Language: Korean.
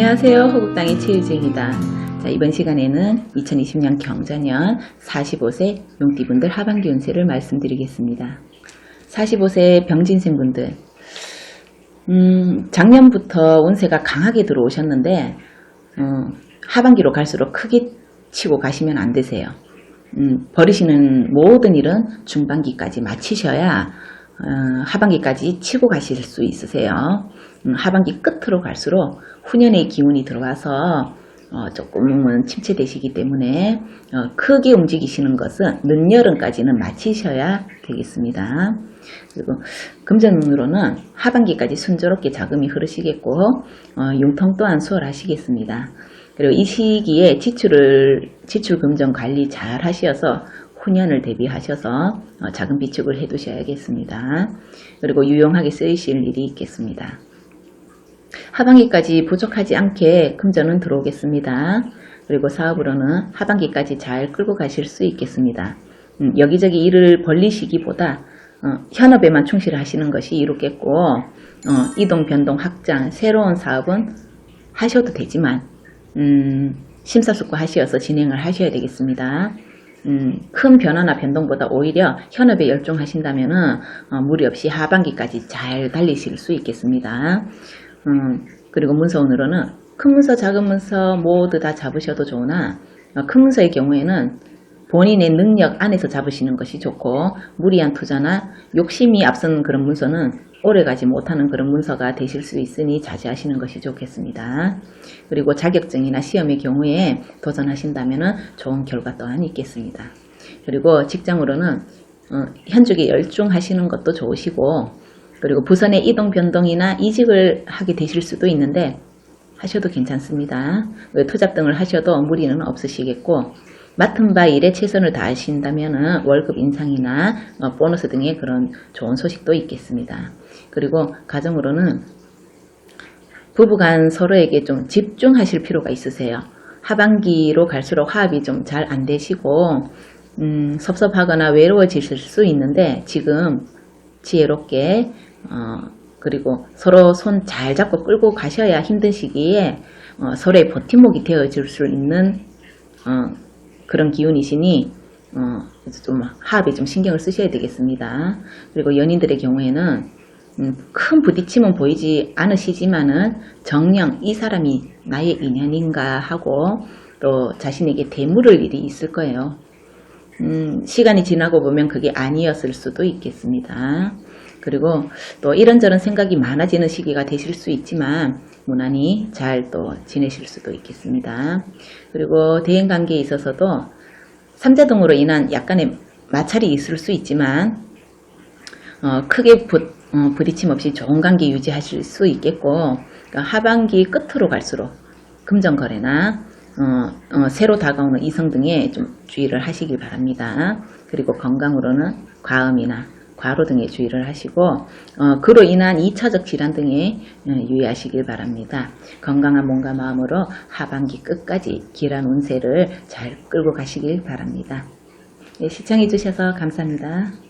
안녕하세요. 호국당의 최유주입니다. 자, 이번 시간에는 2020년 경자년 45세 용띠분들 하반기 운세를 말씀드리겠습니다. 45세 병진생분들, 음, 작년부터 운세가 강하게 들어오셨는데, 어, 하반기로 갈수록 크게 치고 가시면 안 되세요. 음, 버리시는 모든 일은 중반기까지 마치셔야 어, 하반기까지 치고 가실 수 있으세요. 음, 하반기 끝으로 갈수록 후년의 기운이 들어와서 어, 조금은 침체되시기 때문에 어, 크게 움직이시는 것은 늦여름까지는 마치셔야 되겠습니다. 그리고 금전운으로는 하반기까지 순조롭게 자금이 흐르시겠고 어, 융통 또한 수월하시겠습니다. 그리고 이 시기에 지출을 지출 금전 관리 잘 하셔서 후년을 대비하셔서 어, 자금 비축을 해 두셔야겠습니다. 그리고 유용하게 쓰이실 일이 있겠습니다. 하반기까지 부족하지 않게 금전은 들어오겠습니다. 그리고 사업으로는 하반기까지 잘 끌고 가실 수 있겠습니다. 음, 여기저기 일을 벌리시기보다 어, 현업에만 충실하시는 것이 이롭겠고 어, 이동, 변동, 확장, 새로운 사업은 하셔도 되지만 음, 심사숙고하시어서 진행을 하셔야 되겠습니다. 음, 큰 변화나 변동보다 오히려 현업에 열중하신다면 어, 무리 없이 하반기까지 잘 달리실 수 있겠습니다. 음, 그리고 문서운으로는 큰 문서, 작은 문서 모두 다 잡으셔도 좋으나 어, 큰 문서의 경우에는 본인의 능력 안에서 잡으시는 것이 좋고 무리한 투자나 욕심이 앞선 그런 문서는 오래가지 못하는 그런 문서가 되실 수 있으니 자제하시는 것이 좋겠습니다. 그리고 자격증이나 시험의 경우에 도전하신다면 좋은 결과 또한 있겠습니다. 그리고 직장으로는 어, 현직에 열중하시는 것도 좋으시고 그리고 부선의 이동 변동이나 이직을 하게 되실 수도 있는데 하셔도 괜찮습니다. 투잡 등을 하셔도 무리는 없으시겠고 맡은 바 일에 최선을 다하신다면 월급 인상이나 어, 보너스 등의 그런 좋은 소식도 있겠습니다. 그리고 가정으로는 부부간 서로에게 좀 집중하실 필요가 있으세요. 하반기로 갈수록 화합이 좀 잘 안 되시고 음, 섭섭하거나 외로워지실 수 있는데 지금 지혜롭게 어, 그리고 서로 손 잘 잡고 끌고 가셔야 힘든 시기에 어, 서로의 버팀목이 되어줄 수 있는 어, 그런 기운이시니 어, 좀 화합에 좀 신경을 쓰셔야 되겠습니다. 그리고 연인들의 경우에는 음, 큰 부딪힘은 보이지 않으시지만은 정령 이 사람이 나의 인연인가 하고 또 자신에게 대물을 일이 있을 거예요. 음, 시간이 지나고 보면 그게 아니었을 수도 있겠습니다. 그리고 또 이런저런 생각이 많아지는 시기가 되실 수 있지만 무난히 잘 또 지내실 수도 있겠습니다. 그리고 대인 관계에 있어서도 삼자동으로 인한 약간의 마찰이 있을 수 있지만 어, 크게 부, 어, 부딪힘 없이 좋은 관계 유지하실 수 있겠고 그러니까 하반기 끝으로 갈수록 금전거래나 어, 어, 새로 다가오는 이성 등에 좀 주의를 하시길 바랍니다. 그리고 건강으로는 과음이나 과로 등에 주의를 하시고 어, 그로 인한 2차적 질환 등에 어, 유의하시길 바랍니다. 건강한 몸과 마음으로 하반기 끝까지 길한 운세를 잘 끌고 가시길 바랍니다. 네, 시청해 주셔서 감사합니다.